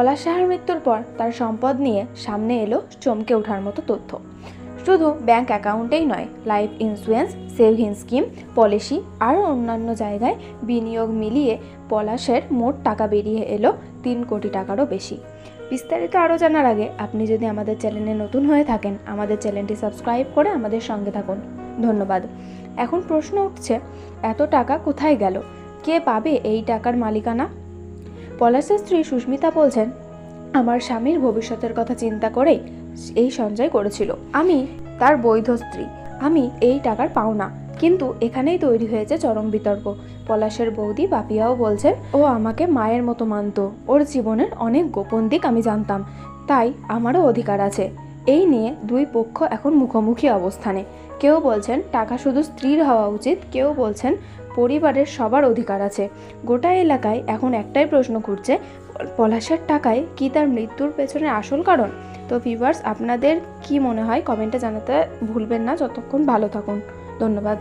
পলাশ সাহার মৃত্যুর পর তার সম্পদ নিয়ে সামনে এলো চমকে ওঠার মতো তথ্য। শুধু ব্যাংক অ্যাকাউন্টেই নয়, life insurance, saving scheme, policy, আরও অন্যান্য জায়গায় বিনিয়োগ মিলিয়ে পলাশের মোট টাকা বেরিয়ে এলো তিন কোটি টাকারও বেশি। বিস্তারিত আরও জানার আগে আপনি যদি আমাদের চ্যানেলে নতুন হয়ে থাকেন, আমাদের চ্যানেলটি সাবস্ক্রাইব করে আমাদের সঙ্গে থাকুন। ধন্যবাদ। এখন প্রশ্ন উঠছে, এত টাকা কোথায় গেল? কে পাবে এই টাকার মালিকানা? পলাশের স্ত্রী সুস্মিতা বলছেন, আমার স্বামীর ভবিষ্যতের কথা চিন্তা করেই এই সঞ্চয় করেছিল। আমি তার বৈধ স্ত্রী। আমি এই টাকার পাওনা। কিন্তু এখানেই তৈরি হয়েছে চরম বিতর্ক। পলাশের বৌদি বাপিয়াও বলছেন, ও আমাকে মায়ের মতো মানতো। ওর জীবনের অনেক গোপন দিক আমি জানতাম। তাই আমারও অধিকার আছে। এই নিয়ে দুই পক্ষ এখন মুখোমুখি অবস্থানে। কেউ বলছেন, টাকা শুধু স্ত্রীর হওয়া উচিত। কেউ বলছেন পরিবারের সবার অধিকার আছে। গোটা এলাকায় এখন একটাই প্রশ্ন ঘুরছে, পলাশের টাকায় কি তার মৃত্যুর পেছনে আসল কারণ? তো ভিভার্স আপনাদের কি মনে হয়? কমেন্টে জানাতে ভুলবেন না, যতক্ষণ ভালো থাকুন। ধন্যবাদ।